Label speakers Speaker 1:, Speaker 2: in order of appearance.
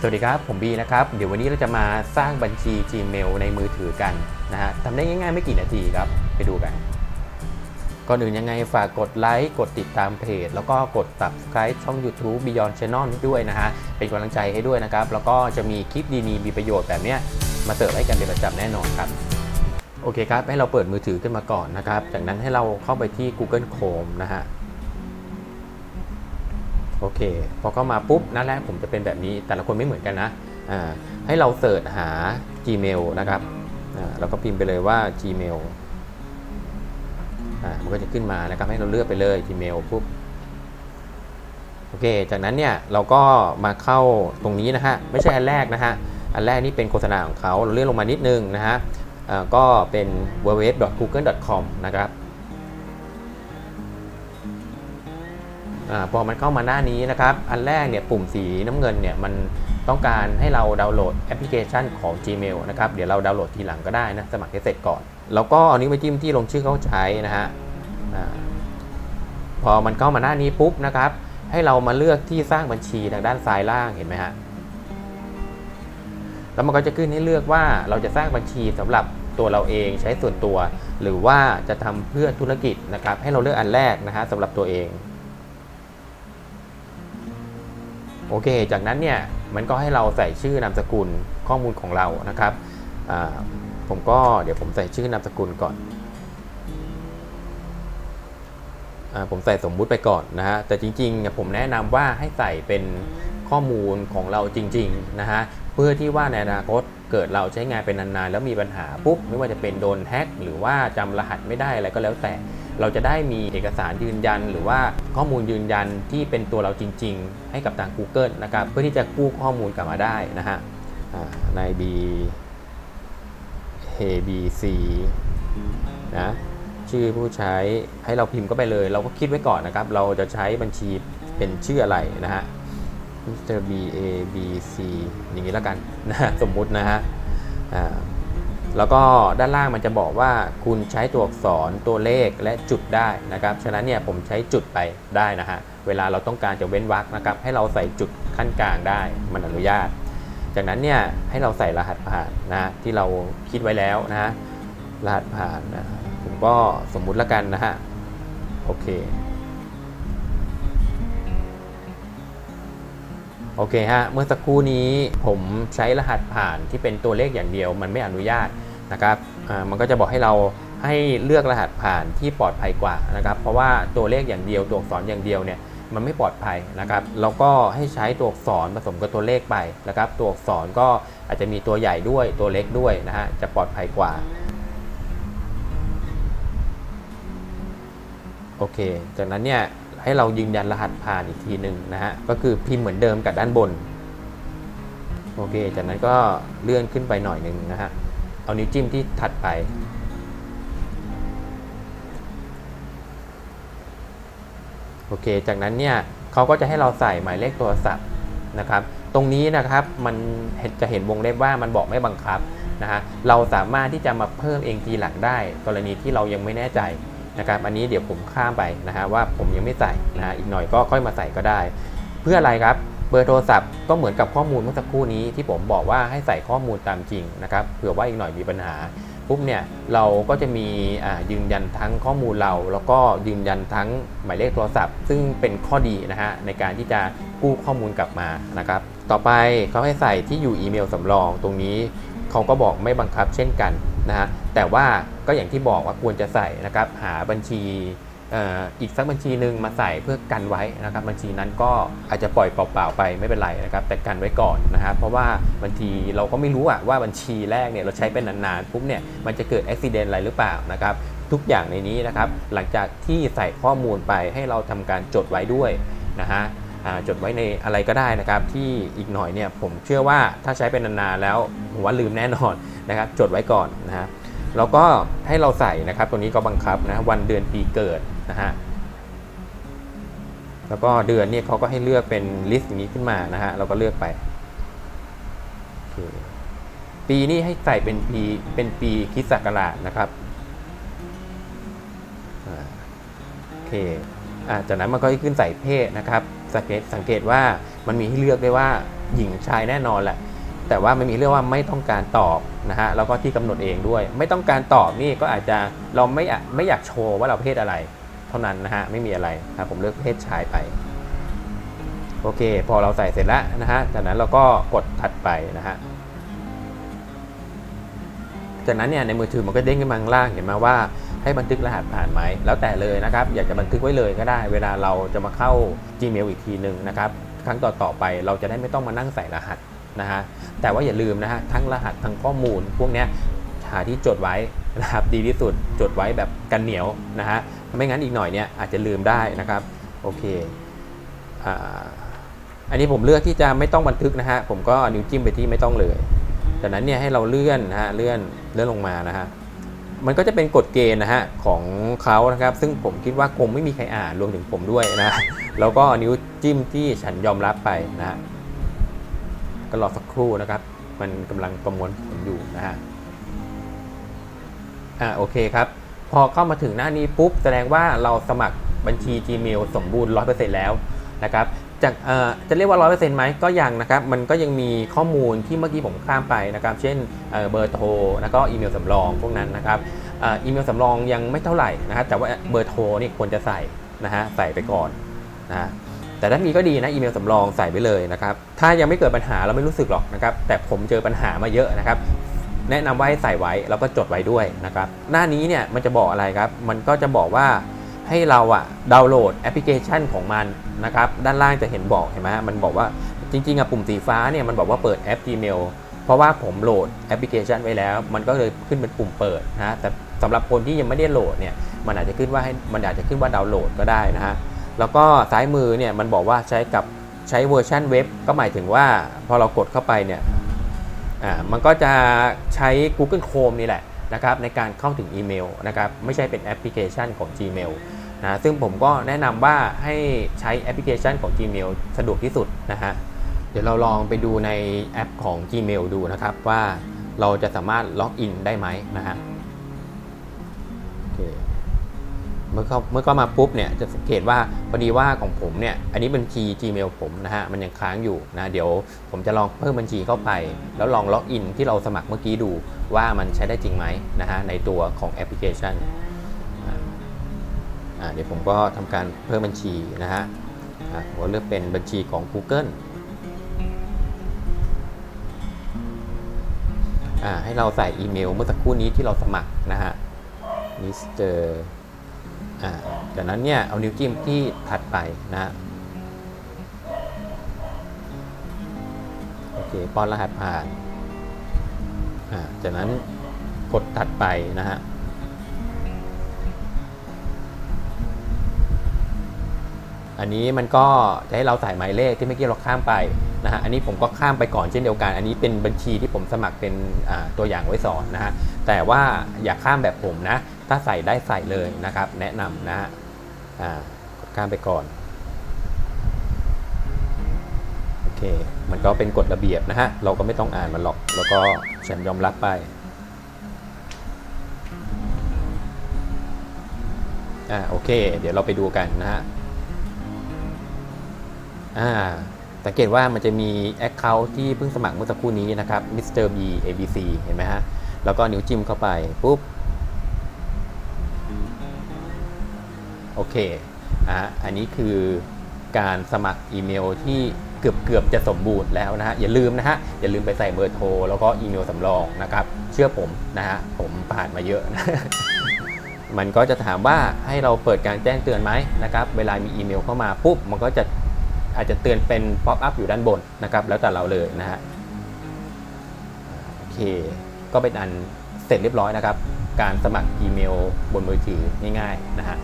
Speaker 1: สวัสดีครับ ผมบีนะครับ เดี๋ยววันนี้เราจะมาสร้างบัญชี Gmail ในมือถือกันนะฮะทำได้ง่ายๆไม่กี่นาทีครับ ไปดูกัน ก่อนอื่นยังไงฝากกดไลค์ กดติดตามเพจ แล้วก็กด subscribe ช่อง YouTube Beyond Channel ด้วยนะฮะ เป็นกำลังใจให้ด้วยนะครับ แล้วก็จะมีคลิปดีๆ มีประโยชน์แบบเนี้ยมาเสิร์ฟให้กันเป็นประจำแน่นอนครับ โอเคครับ ให้เราเปิดมือถือขึ้นมาก่อนนะครับ จากนั้นให้เราเข้าไปที่ Google Chrome นะฮะ โอเค พอเข้ามาปุ๊บหน้าแรกผมจะเป็นแบบนี้ แต่ละคนไม่เหมือนกันนะให้เราเสิร์ชหา Gmail นะครับอ่าแล้วก็พิมพ์ไปเลยว่า Gmail มันก็จะขึ้นมานะครับให้เราเลือกไปเลย Gmail ปุ๊บโอเค จากนั้นเนี่ยเราก็มาเข้าตรงนี้นะฮะ ไม่ใช่อันแรกนะฮะ อันแรกนี่เป็นโฆษณาของเขาเราเลื่อนลงมานิดนึงนะฮะก็เป็น www.google.com นะครับ พอมันเข้ามาหน้านี้นะครับ อันแรกเนี่ยปุ่มสีน้ำเงินเนี่ยมันต้องการให้เราดาวน์โหลดแอปพลิเคชันของ Gmail นะครับ เดี๋ยวเราดาวน์โหลดทีหลังก็ได้นะ สมัครให้เสร็จก่อน แล้วก็เอานิ้วไปจิ้มที่ลงชื่อเขาใช้นะฮะพอมันเข้ามาหน้านี้ปุ๊บนะครับ ให้เรามาเลือกที่สร้างบัญชีทางด้านซ้ายล่างเห็นไหมฮะ แล้วมันก็จะขึ้นให้เลือกว่าเราจะสร้างบัญชีสำหรับตัวเราเองใช้ส่วนตัว หรือว่าจะทำเพื่อธุรกิจนะครับ ให้เราเลือกอันแรกนะฮะสำหรับตัวเอง โอเค จากนั้นเนี่ยมันก็ให้เราใส่ชื่อนามสกุลข้อมูลของเรานะครับผมก็เดี๋ยวผมใส่ชื่อนามสกุลก่อน ผมใส่สมมุติไปก่อนนะฮะแต่จริงๆ ผมแนะนำว่าให้ใส่เป็นข้อมูลของเราจริงๆนะฮะเพื่อที่ว่าในอนาคตเกิดเราใช้งานเป็นนานๆ แล้วมีปัญหาปุ๊บ ไม่ว่าจะเป็นโดนแฮ็กหรือว่าจำรหัสไม่ได้อะไรก็แล้วแต่ เราจะได้มีเอกสารยืนยัน หรือว่าข้อมูลยืนยันที่เป็นตัวเราจริง ๆ ให้กับทาง Google นะครับเพื่อที่จะกู้ข้อมูลกลับมาได้นะฮะอ่านาย B ABC นะ ชื่อผู้ใช้ให้เราพิมพ์ก็ไปเลย เราก็คิดไว้ก่อนนะครับ เราจะใช้บัญชีเป็นชื่ออะไรนะฮะ Mr. B A B C อย่างนี้แล้วกันนะสมมุตินะฮะแล้วก็ด้านล่างมันจะบอกว่าคุณใช้ตัวอักษรตัวเลขและจุดได้นะครับ ฉะนั้นเนี่ยผมใช้จุดไปได้นะฮะ เวลาเราต้องการจะเว้นวรรคนะครับ ให้เราใส่จุดขั้นกลางได้มันอนุญาต จากนั้นเนี่ยให้เราใส่รหัสผ่านนะที่เราคิดไว้แล้วนะรหัสผ่านนะ ก็สมมุติล้วกันนะฮะ โอเค โอเคฮะ เมื่อสักครู่นี้ผมใช้รหัสผ่านที่เป็นตัวเลขอย่างเดียวมันไม่อนุญาตนะครับมันก็จะบอกให้เราให้เลือกรหัสผ่านที่ปลอดภัยกว่านะครับ เพราะว่าตัวเลขอย่างเดียวตัวอักษรอย่างเดียวเนี่ยมันไม่ปลอดภัยนะครับ แล้วก็ให้ใช้ตัวอักษรผสมกับตัวเลขไปนะครับ ตัวอักษรก็อาจจะมีตัวใหญ่ด้วยตัวเล็กด้วยนะฮะ จะปลอดภัยกว่า โอเค จากนั้นเนี่ยให้เรายืนยันรหัสผ่านอีกทีหนึ่งนะฮะ ก็คือพิมพ์เหมือนเดิมกับด้านบน โอเค จากนั้นก็เลื่อนขึ้นไปหน่อยหนึ่งนะฮะ เอานิ้วจิ้มที่ถัดไป โอเค จากนั้นเนี่ยเขาก็จะให้เราใส่หมายเลขโทรศัพท์นะครับ ตรงนี้นะครับมันจะเห็นวงเล็บว่ามันบอกไม่บังคับนะฮะ เราสามารถที่จะมาเพิ่มเองทีหลังได้ กรณีที่เรายังไม่แน่ใจ นะครับอันนี้เดี๋ยวผมข้ามไปนะฮะว่าผมยังไม่ใส่นะฮะอีกหน่อยก็ค่อยมาใส่ก็ได้ เพื่ออะไรครับเบอร์โทรศัพท์ก็เหมือนกับข้อมูลเมื่อสักครู่นี้ที่ผมบอกว่าให้ใส่ข้อมูลตามจริงนะครับเผื่อว่าอีกหน่อยมีปัญหาปุ๊บเนี่ยเราก็จะมียืนยันทั้งข้อมูลเรา แล้วก็ยืนยันทั้งหมายเลขโทรศัพท์ ซึ่งเป็นข้อดีนะฮะในการที่จะกู้ข้อมูลกลับมานะครับต่อไปเขาให้ใส่ที่อยู่อีเมลสำรองตรงนี้เขาก็บอกไม่บังคับเช่นกัน นะฮะแต่ว่าก็อย่างที่บอกว่าควรจะใส่นะครับหาบัญชีอีกสักบัญชีหนึ่งมาใส่เพื่อกันไว้นะครับ บัญชีนั้นก็อาจจะปล่อยเปล่าๆไปไม่เป็นไรนะครับ แต่กันไว้ก่อนนะครับเพราะว่าบางทีเราก็ไม่รู้อะว่าบัญชีแรกเนี่ยเราใช้เป็นนานๆปุ๊บเนี่ยมันจะเกิดอุบิเหตุอะไรหรือเปล่านะครับ ทุกอย่างในนี้นะครับ หลังจากที่ใส่ข้อมูลไปให้เราทำการจดไว้ด้วยนะฮะ จดไว้ในอะไรก็ได้นะครับ ที่อีกหน่อยเนี่ยผมเชื่อว่าถ้าใช้เป็นนานๆแล้วผมว่าลืมแน่นอนนะครับ จดไว้ก่อนนะฮะแล้วก็ให้เราใส่นะครับ ตัวนี้ก็บังคับนะวันเดือนปีเกิดนะฮะแล้วก็เดือนเนี่ยเขาก็ให้เลือกเป็นลิสต์อย่างนี้ขึ้นมานะฮะเราก็เลือกไปโอปีนี้ให้ใส่เป็นปีเป็นปีคิสต์ศักราชนะครับโอเค จากนั้นมันก็ขึ้นใส่เพศนะครับสังเกตสังเกตว่ามันมีให้เลือกได้ว่าหญิงชายแน่นอนแหละ แต่ว่ามันมีเรื่องว่าไม่ต้องการตอบนะฮะแล้วก็ที่กำหนดเองด้วย ไม่ต้องการตอบนี่ก็อาจจะเราไม่ไม่อยากโชว์ว่าเราเพศอะไร เท่านั้นนะฮะไม่มีอะไรครับผมเลือกเพศชายไปโอเค พอเราใส่เสร็จแล้วนะฮะจากนั้นเราก็กดถัดไปนะฮะจากนั้นเนี่ยในมือถือมันก็เด้งขึ้นมาข้างล่างเห็นไหมว่า ให้บันทึกรหัสผ่านไหม แล้วแต่เลยนะครับ อยากจะบันทึกไว้เลยก็ได้ เวลาเราจะมาเข้า Gmail อีกทีหนึ่งนะครับ ครั้งต่อๆไปเราจะได้ไม่ต้องมานั่งใส่รหัสนะฮะ แต่ว่าอย่าลืมนะฮะ ทั้งรหัสทั้งข้อมูล พวกเนี้ยหาที่จดไว้นะครับ ดีที่สุด จดไว้แบบกันเหนียวนะฮะ ไม่งั้นอีกหน่อยเนี่ยอาจจะลืมได้นะครับ โอเคอ่าอันนี้ผมเลือกที่จะไม่ต้องบันทึกนะฮะ ผมก็นิ้วจิ้มไปที่ไม่ต้องเลย จากนั้นเนี่ยให้เราเลื่อนนะฮะ เลื่อนเลื่อนลงมานะฮะ มันก็จะเป็นกฎเกณฑ์นะฮะของเขานะครับ ซึ่งผมคิดว่าคงไม่มีใครอ่านรวมถึงผมด้วยนะ แล้วก็นิ้วจิ้มที่ฉันยอมรับไปนะฮะก็รอสักครู่นะครับ มันกำลังประมวลผลอยู่นะฮะอ่าโอเคครับ พอเข้ามาถึงหน้านี้ปุ๊บ แสดงว่าเราสมัครบัญชี Gmail สมบูรณ์ 100%แล้วนะครับ จากเอ่อจะเรียกว่า100%ไหมก็ยังนะครับ มันก็ยังมีข้อมูลที่เมื่อกี้ผมข้ามไปนะครับ เช่นเบอร์โทร แล้วก็อีเมลสำรองพวกนั้นนะครับอีเมลสำรองยังไม่เท่าไหร่นะครับ แต่ว่าเบอร์โทรนี่ควรจะใส่นะฮะใส่ไปก่อนนะแต่ถ้ามีก็ดีนะอีเมลสำรองใส่ไปเลยนะครับ ถ้ายังไม่เกิดปัญหาเราไม่รู้สึกหรอกนะครับ แต่ผมเจอปัญหามาเยอะนะครับ แนะนำว่าให้ใส่ไว้แล้วก็จดไว้ด้วยนะครับ หน้านี้เนี่ยมันจะบอกอะไรครับ มันก็จะบอกว่า ให้เราอะดาวน์โหลดแอปพลิเคชันของมันนะครับด้านล่างจะเห็นบอกเห็นไหมฮะมันบอกว่าจริงๆอะปุ่มสีฟ้าเนี่ยมันบอกว่าเปิดแอป Gmail เพราะว่าผมโหลดแอปพลิเคชันไว้แล้ว มันก็เลยขึ้นเป็นปุ่มเปิดนะฮะแต่สำหรับคนที่ยังไม่ได้โหลดเนี่ยมันอาจจะขึ้นว่าให้มันอาจจะขึ้นว่าดาวน์โหลดก็ได้นะฮะแล้วก็ซ้ายมือเนี่ยมันบอกว่าใช้กับใช้เวอร์ชันเว็บก็หมายถึงว่าพอเรากดเข้าไปเนี่ยอ่ามันก็จะใช้ Google Chrome นี่แหละนะครับในการเข้าถึงอีเมลนะครับไม่ใช่เป็นแอปพลิเคชันของ Gmail นะซึ่งผมก็แนะนำว่าให้ใช้แอปพลิเคชันของ Gmail สะดวกที่สุดนะฮะเดี๋ยวเราลองไปดูในแอปของ Gmail ดูนะครับว่าเราจะสามารถล็อกอินได้ไหมนะฮะเมื่อเข้าเมื่อเข้ามาปุ๊บเนี่ยจะสังเกตว่าพอดีว่าของผมเนี่ยอันนี้บัญชี Gmail ผมนะฮะมันยังค้างอยู่นะเดี๋ยวผมจะลองเพิ่มบัญชีเข้าไป แล้วลองล็อกอินที่เราสมัครเมื่อกี้ดูว่ามันใช้ได้จริงไหมนะฮะในตัวของแอปพลิเคชัน เดี๋ยวผมก็ทำการเพิ่มบัญชีนะฮะอ่าผมเลือกเป็นบัญชีของ Google ให้เราใส่อีเมลเมื่อสักครู่นี้ที่เราสมัครนะฮะมิสเตอร์อ่าจากนั้นเนี่ย เอานิ้วจิ้มที่ถัดไปนะฮะโอเคป้อนรหัสผ่านอ่าจากนั้นกดถัดไปนะฮะ อันนี้มันก็จะให้เราใส่หมายเลขที่เมื่อกี้เราข้ามไปนะฮะ อันนี้ผมก็ข้ามไปก่อนเช่นเดียวกัน อันนี้เป็นบัญชีที่ผมสมัครเป็นตัวอย่างไว้สอนนะฮะ แต่ว่าอย่าข้ามแบบผมนะ ถ้าใส่ได้ใส่เลยนะครับ แนะนำนะฮะกดข้ามไปก่อน โอเค มันก็เป็นกฎระเบียบนะฮะ เราก็ไม่ต้องอ่านมันหรอก แล้วก็ฉันยอมรับไปอ่าโอเค เดี๋ยวเราไปดูกันนะฮะ อ่าสังเกตว่ามันจะมี Account ที่เพิ่งสมัครเมื่อสักครู่นี้นะครับ Mr. B ABC เห็นไหมฮะ แล้วก็นิ้วจิ้มเข้าไป ปุ๊บ โอเคอะอันนี้คือการสมัครอีเมลที่เกือบเกือบจะสมบูรณ์แล้วนะฮะ อย่าลืมนะฮะ อย่าลืมไปใส่เบอร์โทร แล้วก็อีเมลสำรองนะครับ เชื่อผมนะฮะ ผมผ่านมาเยอะนะมันก็จะถามว่าให้เราเปิดการแจ้งเตือนไหมนะครับ เวลามีอีเมลเข้ามาปุ๊บ มันก็จะ อาจจะเตือนเป็นป๊อปอัพอยู่ด้านบนนะครับ แล้วแต่เราเลยนะฮะโอเค ก็เป็นอันเสร็จเรียบร้อยนะครับ การสมัครอีเมลบนมือถือง่ายๆนะฮะ